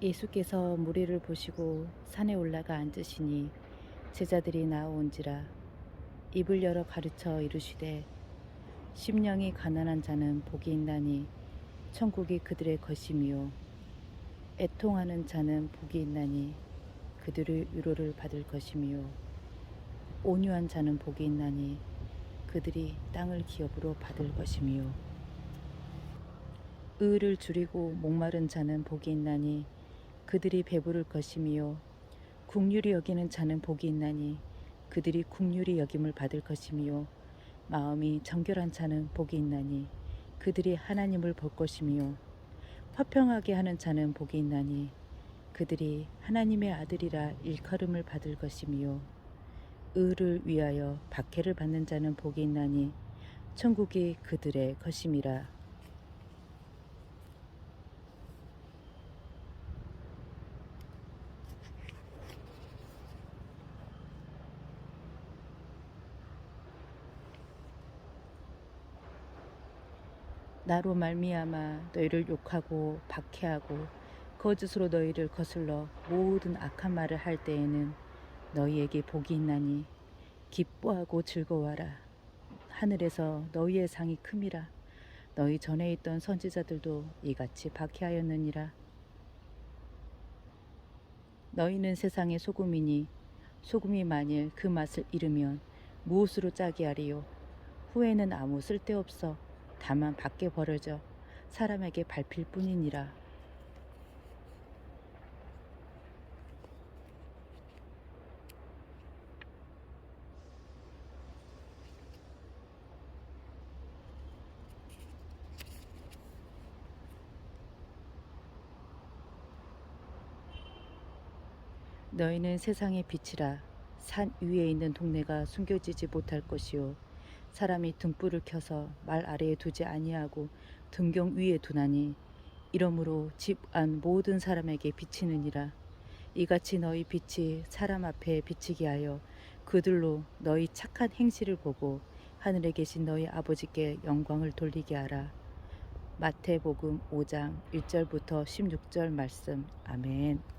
예수께서 무리를 보시고 산에 올라가 앉으시니 제자들이 나아온지라 입을 열어 가르쳐 이르시되 심령이 가난한 자는 복이 있나니 천국이 그들의 것이미요 애통하는 자는 복이 있나니 그들의 위로를 받을 것이미요 온유한 자는 복이 있나니 그들이 땅을 기업으로 받을 것이미요. 의를 줄이고 목마른 자는 복이 있나니 그들이 배부를 것이미요 국률이 여기는 자는 복이 있나니 그들이 국률이 여김을 받을 것이미요 마음이 정결한 자는 복이 있나니 그들이 하나님을 볼 것이미요 화평하게 하는 자는 복이 있나니 그들이 하나님의 아들이라 일컬음을 받을 것이미요 의를 위하여 박해를 받는 자는 복이 있나니 천국이 그들의 것임이라 나로 말미암아 너희를 욕하고 박해하고 거짓으로 너희를 거슬러 모든 악한 말을 할 때에는 너희에게 복이 있나니 기뻐하고 즐거워하라. 하늘에서 너희의 상이 큼이라. 너희 전에 있던 선지자들도 이같이 박해하였느니라. 너희는 세상의 소금이니 소금이 만일 그 맛을 잃으면 무엇으로 짜게 하리요? 후에는 아무 쓸데없어 다만 밖에 버려져 사람에게 밟힐 뿐이니라. 너희는 세상의 빛이라 산 위에 있는 동네가 숨겨지지 못할 것이요 사람이 등불을 켜서 말 아래에 두지 아니하고 등경 위에 두나니 이러므로 집 안 모든 사람에게 비치느니라. 이같이 너희 빛이 사람 앞에 비치게 하여 그들로 너희 착한 행실을 보고 하늘에 계신 너희 아버지께 영광을 돌리게 하라. 마태복음 5장 1절부터 16절 말씀. 아멘